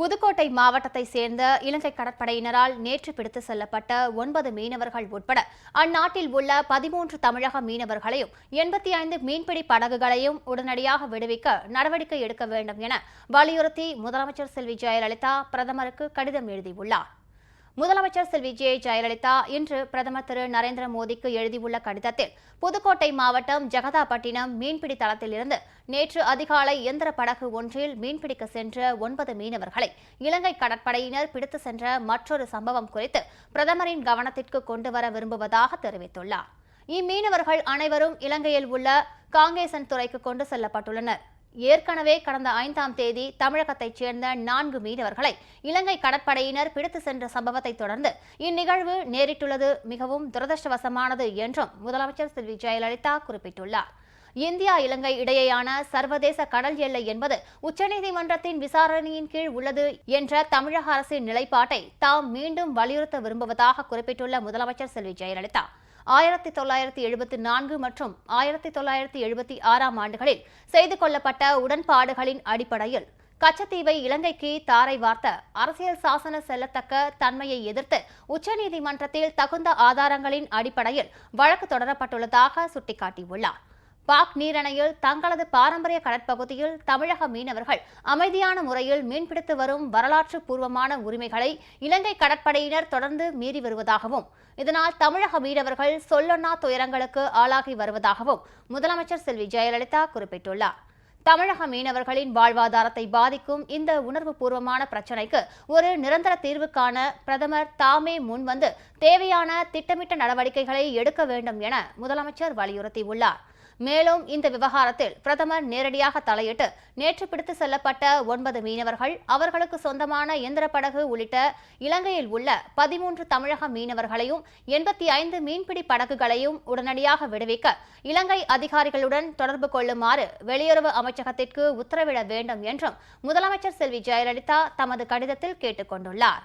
புதுக்கோட்டை மாவட்டத்தை சேர்ந்த இலங்கை கடற்படையினரால் நேற்று பிடித்து செல்லப்பட்ட ஒன்பது மீனவர்கள் உட்பட அந்நாட்டில் உள்ள பதிமூன்று தமிழக மீனவர்களையும் எண்பத்தி ஐந்து மீன்பிடி படகுகளையும் உடனடியாக விடுவிக்க நடவடிக்கை எடுக்க வேண்டும் என வலியுறுத்தி முதலமைச்சர் செல்வி ஜெயலலிதா பிரதமருக்கு கடிதம் எழுதியுள்ளார். முதலமைச்சர் செல்வி ஜே ஜெயலலிதா இன்று பிரதமர் திரு நரேந்திர மோடிக்கு எழுதியுள்ள கடிதத்தில் புதுக்கோட்டை மாவட்டம் ஜெகதாப்பட்டினம் மீன்பிடி தளத்திலிருந்து நேற்று அதிகாலை இயந்திர படகு ஒன்றில் மீன்பிடிக்க சென்ற ஒன்பது மீனவர்களை இலங்கை கடற்படையினர் பிடித்து சென்ற மற்றொரு சம்பவம் குறித்து பிரதமரின் கவனத்திற்கு கொண்டு வர விரும்புவதாக தெரிவித்துள்ளார். இம்மீனவர்கள் அனைவரும் இலங்கையில் உள்ள காங்கேசன் துறைக்கு கொண்டு செல்லப்பட்டுள்ளனர். ஏற்கனவே கடந்த ஐந்தாம் தேதி தமிழகத்தைச் சேர்ந்த நான்கு மீனவர்களை இலங்கை கடற்படையினர் பிடித்து சென்ற சம்பவத்தை தொடர்ந்து இந்நிகழ்வு நேரிட்டுள்ளது மிகவும் துரதிருஷ்டவசமானது என்றும் முதலமைச்சர் செல்வி ஜெயலலிதா குறிப்பிட்டுள்ளார். இந்தியா இலங்கை இடையேயான சர்வதேச கடல் எல்லை என்பது உச்சநீதிமன்றத்தின் விசாரணையின் கீழ் உள்ளது என்ற தமிழக அரசின் நிலைப்பாட்டை தாம் மீண்டும் வலியுறுத்த விரும்புவதாக குறிப்பிட்டுள்ள முதலமைச்சர் செல்வி ஜெயலலிதா. ஆயிரத்தி தொள்ளாயிரத்தி எழுபத்தி நான்கு மற்றும் ஆயிரத்தி தொள்ளாயிரத்தி எழுபத்தி ஆறாம் ஆண்டுகளில் செய்து கொள்ளப்பட்ட உடன்பாடுகளின் அடிப்படையில் கச்சத்தீவை இலங்கைக்கு தாரை வார்த்த அரசியல் சாசன செல்லத்தக்க தன்மையை எதிர்த்து உச்சநீதிமன்றத்தில் தகுந்த ஆதாரங்களின் அடிப்படையில் வழக்கு தொடரப்பட்டுள்ளதாக சுட்டிக்காட்டியுள்ளார். பாக் நீரணையில் தங்களது பாரம்பரிய கடற்பகுதியில் தமிழக மீனவர்கள் அமைதியான முறையில் மீன்பிடித்து வரும் வரலாற்று பூர்வமான உரிமைகளை இலங்கை கடற்படையினர் தொடர்ந்து மீறி வருவதாகவும் இதனால் தமிழக மீனவர்கள் சொல்லொன்னா துயரங்களுக்கு ஆளாகி வருவதாகவும் முதலமைச்சர் செல்வி ஜெயலலிதா குறிப்பிட்டுள்ளார். தமிழக மீனவர்களின் வாழ்வாதாரத்தை பாதிக்கும் இந்த உணர்வு பூர்வமான பிரச்சினைக்கு ஒரு நிரந்தர தீர்வு காண பிரதமர் தாமே முன்வந்து தேவையான திட்டமிட்ட நடவடிக்கைகளை எடுக்க வேண்டும் என முதலமைச்சர் வலியுறுத்தியுள்ளார். மேலும் இந்த விவகாரத்தில் பிரதமர் நேரடியாக தலையிட்டு நேற்று பிடித்து செல்லப்பட்ட ஒன்பது மீனவர்கள் அவர்களுக்கு சொந்தமான இயந்திர படகு உள்ளிட்ட இலங்கையில் உள்ள பதிமூன்று தமிழக மீனவர்களையும் எண்பத்தி ஐந்து மீன்பிடி படகுகளையும் உடனடியாக விடுவிக்க இலங்கை அதிகாரிகளுடன் தொடர்பு கொள்ளுமாறு வெளியுறவு அமைச்சகத்திற்கு உத்தரவிட வேண்டும் என்றும் முதலமைச்சர் செல்வி ஜெயலலிதா தமது கடிதத்தில் கேட்டுக் கொண்டுள்ளார்